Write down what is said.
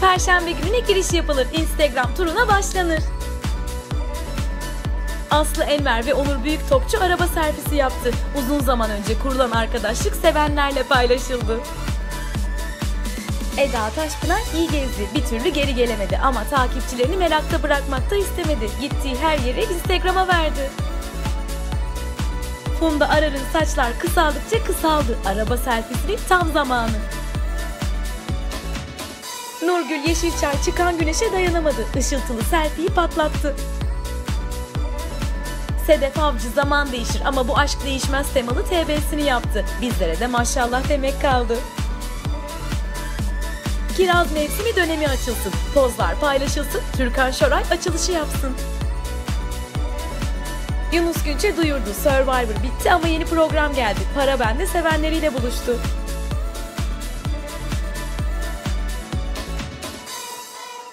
Perşembe gününe giriş yapılır. Instagram turuna başlanır. Aslı Enver ve Onur Büyük Topçu araba servisi yaptı. Uzun zaman önce kurulan arkadaşlık sevenlerle paylaşıldı. Eda Taşpınar iyi gezdi. Bir türlü geri gelemedi ama takipçilerini merakta bırakmak da istemedi. Gittiği her yeri Instagram'a verdi. Funda Arar'ın saçlar kısaldıkça kısaldı. Araba selfiesinin tam zamanı. Nurgül Yeşilçay çıkan güneşe dayanamadı. Işıltılı selfie'yi patlattı. Sedef Avcı zaman değişir ama bu aşk değişmez temalı TB'sini yaptı. Bizlere de maşallah demek kaldı. Kiraz mevsimi dönemi açılsın. Pozlar paylaşılsın. Türkan Şoray açılışı yapsın. Yunus Günçe duyurdu. Survivor bitti ama yeni program geldi. Para bende sevenleriyle buluştu.